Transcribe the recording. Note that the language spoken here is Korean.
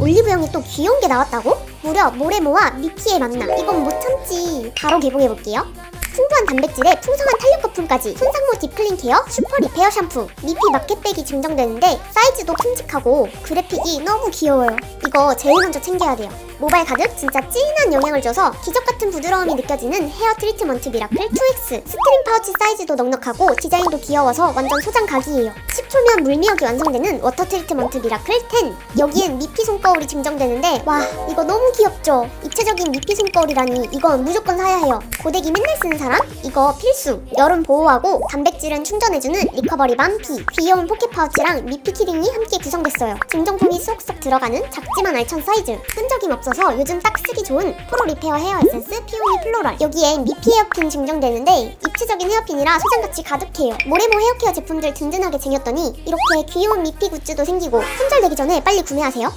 올리브영에 또 귀여운 게 나왔다고? 무려 모레모와 미피의 만남. 이건 못 참지. 바로 개봉해볼게요. 풍부한 단백질에 풍성한 탄력 거품까지. 손상모 딥클린 케어 슈퍼 리페어 샴푸. 미피 마켓백이 증정되는데 사이즈도 큼직하고 그래픽이 너무 귀여워요. 이거 제일 먼저 챙겨야 돼요. 모발 가득 진짜 찐한 영향을 줘서 기적 같은 부드러움이 느껴지는 헤어 트리트먼트 미라클 2X 스트링 파우치 사이즈도 넉넉하고 디자인도 귀여워서 완전 소장 각이에요 10초면 물미역이 완성되는 워터 트리트먼트 미라클 10 여기엔 미피 손거울이 증정되는데 와 이거 너무 귀엽죠? 입체적인 미피 손거울이라니 이건 무조건 사야 해요. 고데기 맨날 쓰는 사람? 이거 필수. 여름 보호하고 단백질은 충전해주는 리커버리 밤피. 귀여운 포켓 파우치랑 미피 키링이 함께 구성됐어요. 증정품이 쏙쏙 들어가는 작지만 알찬 사이즈. 끈적임 없어서 요즘 딱 쓰기 좋은 프로 리페어 헤어 에센스 피오니 플로럴. 여기엔 미피 헤어핀 증정되는데 입체적인 헤어핀이라 소장같이 가득해요. 모레모 헤어케어 제품들 든든하게 쟁였더니 이렇게 귀여운 미피 굿즈도 생기고 품절되기 전에 빨리 구매하세요